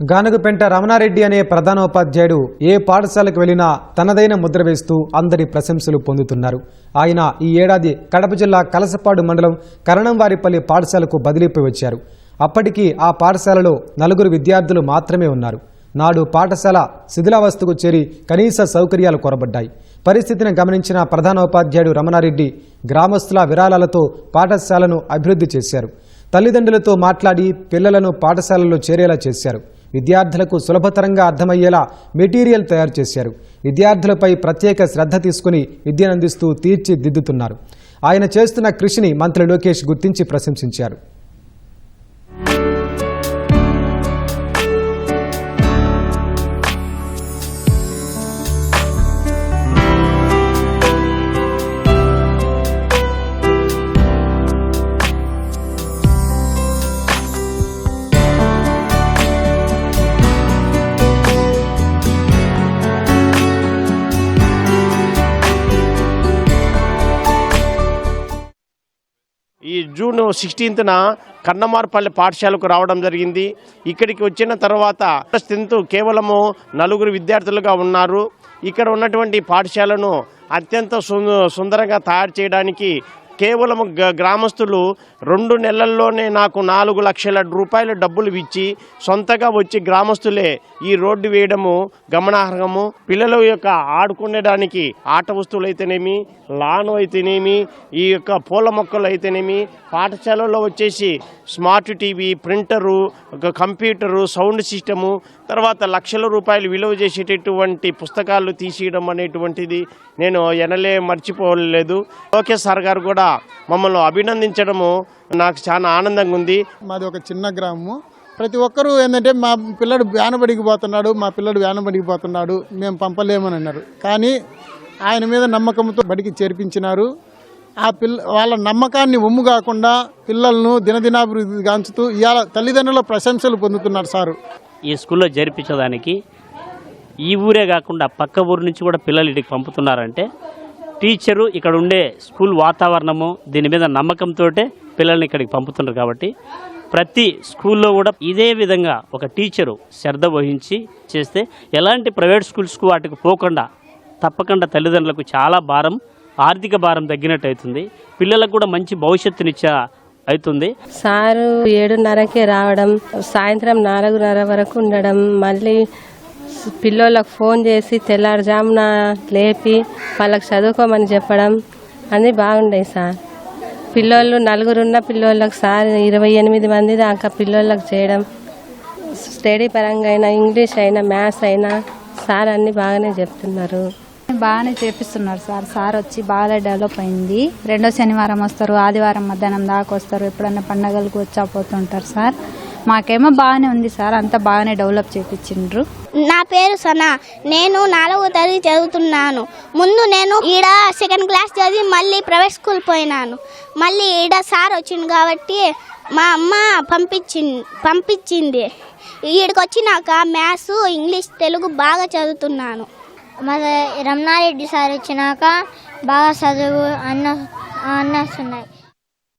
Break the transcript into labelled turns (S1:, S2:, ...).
S1: గానగుపెంట రమణారెడ్డి అనే ప్రధానోపాధ్యాయుడు ఏ పాఠశాలకు వెళ్ళినా తనదైన ముద్ర వేస్తూ అందరి ప్రశంసలు పొందుతున్నారు. ఆయన ఈ ఏడాది కడప జిల్లా కలసపాడు మండలం కరణంవారిపల్లి పాఠశాలకు బదిలీపై వచ్చారు. అప్పటికి ఆ పాఠశాలలో నలుగురు విద్యార్థులు మాత్రమే ఉన్నారు. నాడు పాఠశాల శిథిలావస్థకు చేరి కనీస సౌకర్యాలు కొరబడ్డాయి. పరిస్థితిని గమనించిన ప్రధానోపాధ్యాయుడు రమణారెడ్డి గ్రామస్తుల విరాళాలతో పాఠశాలను అభివృద్ధి చేశారు. తల్లిదండ్రులతో మాట్లాడి పిల్లలను పాఠశాలలో చేరేలా చేశారు. విద్యార్థులకు సులభతరంగా అర్థమయ్యేలా మెటీరియల్ తయారు చేశారు. విద్యార్థులపై ప్రత్యేక శ్రద్ధ తీసుకుని విద్యనందిస్తూ తీర్చిదిద్దుతున్నారు. ఆయన చేస్తున్న కృషిని మంత్రి లోకేష్ గుర్తించి ప్రశంసించారు.
S2: ఈ జూన్ సిక్స్టీన్త్న కన్నమార్పల్లి పాఠశాలకు రావడం జరిగింది. ఇక్కడికి వచ్చిన తర్వాత టెన్త్ కేవలము నలుగురు విద్యార్థులుగా ఉన్నారు. ఇక్కడ ఉన్నటువంటి పాఠశాలను అత్యంత సు- సుందరంగా తయారు చేయడానికి కేవలం గ- గ్రామస్తులు రెండు నెలల్లోనే నాకు నాలుగు లక్షల రూపాయల డబ్బులు ఇచ్చి సొంతగా వచ్చి గ్రామస్తులే ఈ రోడ్డు వేయడము గమనార్హము పిల్లల యొక్క ఆడుకునేడానికి ఆట వస్తువులు అయితేనేమి లాన్ అయితేనేమి ఈ యొక్క పూల మొక్కలు అయితేనేమి పాఠశాలలో వచ్చేసి స్మార్ట్ టీవీ ప్రింటరు ఒక కంప్యూటరు సౌండ్ సిస్టము తర్వాత లక్షల రూపాయలు విలువ చేసేటటువంటి పుస్తకాలు తీసేయడం అనేటువంటిది నేను ఎనలే మర్చిపోలేదు. లోకేష్ సార్ గారు కూడా మమ్మల్ని అభినందించడము నాకు చాలా ఆనందంగా ఉంది.
S3: మాది ఒక చిన్న గ్రామము. ప్రతి ఒక్కరూ ఏంటంటే మా పిల్లడు వ్యానబడికి పోతున్నాడు మా పిల్లడు వ్యానబడికి పోతున్నాడు మేము పంపలేమని అన్నారు. కానీ ఆయన మీద నమ్మకంతో బడికి చేర్పించినారు. ఆ పిల్ల వాళ్ళ నమ్మకాన్ని ఒమ్ము కాకుండా పిల్లలను దినదినాభివృద్ధి గాంచుతూ ఇవాళ తల్లిదండ్రుల ప్రశంసలు పొందుతున్నారు సారు.
S4: ఈ స్కూల్లో చేర్పించడానికి ఈ ఊరే కాకుండా పక్క ఊరు నుంచి కూడా పిల్లలు ఇక్కడికి పంపుతున్నారంటే టీచరు ఇక్కడ ఉండే స్కూల్ వాతావరణము దీని మీద నమ్మకంతో పిల్లల్ని ఇక్కడికి పంపుతున్నారు కాబట్టి ప్రతి స్కూల్లో కూడా ఇదే విధంగా ఒక టీచరు శ్రద్ధ వహించి చేస్తే ఎలాంటి ప్రైవేట్ స్కూల్స్కు వాటికి పోకుండా తప్పకుండా తల్లిదండ్రులకు చాలా భారం ఆర్థిక భారం తగ్గినట్టు అవుతుంది. పిల్లలకు కూడా మంచి భవిష్యత్తునిచ్చే అవుతుంది.
S5: సారు ఏడున్నరకే రావడం సాయంత్రం నాలుగున్నర వరకు ఉండడం మళ్ళీ పిల్లలకు ఫోన్ చేసి తెల్లారుజామున లేపి వాళ్ళకి చదువుకోమని చెప్పడం అన్నీ బాగుండేవి సార్. పిల్లోళ్ళు నలుగురున్న పిల్లోళ్ళకు సార్ ఇరవై ఎనిమిది మంది దాకా పిల్లోళ్ళకు చేయడం స్టడీ పరంగా అయినా ఇంగ్లీష్ అయినా మ్యాథ్స్ అయినా సార్ అన్నీ బాగానే చెప్తున్నారు.
S6: బాగానే చేపిస్తున్నారు సార్. సార్ వచ్చి బాగా డెవలప్ అయింది. రెండో శనివారం వస్తారు ఆదివారం మధ్యాహ్నం దాకా వస్తారు. ఎప్పుడన్నా పండగలకు వచ్చా పోతుంటారు సార్. మాకేమో బాగానే ఉంది సార్ అంతా బాగానే డెవలప్ చేపించిండ్రు
S7: నా పేరు సనా. నేను నాలుగో తరగతి చదువుతున్నాను. ముందు నేను ఈడ సెకండ్ క్లాస్ చదివి మళ్ళీ ప్రైవేట్ స్కూల్ పోయినాను. మళ్ళీ ఈడ సార్ వచ్చింది కాబట్టి మా అమ్మ పంపించింది పంపించింది. ఈడికి వచ్చినాక మ్యాథ్స్ ఇంగ్లీష్ తెలుగు బాగా చదువుతున్నాను.
S8: మన రమణారెడ్డి సార్ వచ్చినాక బాగా చదువు అన్న అన్నస్తున్నాయి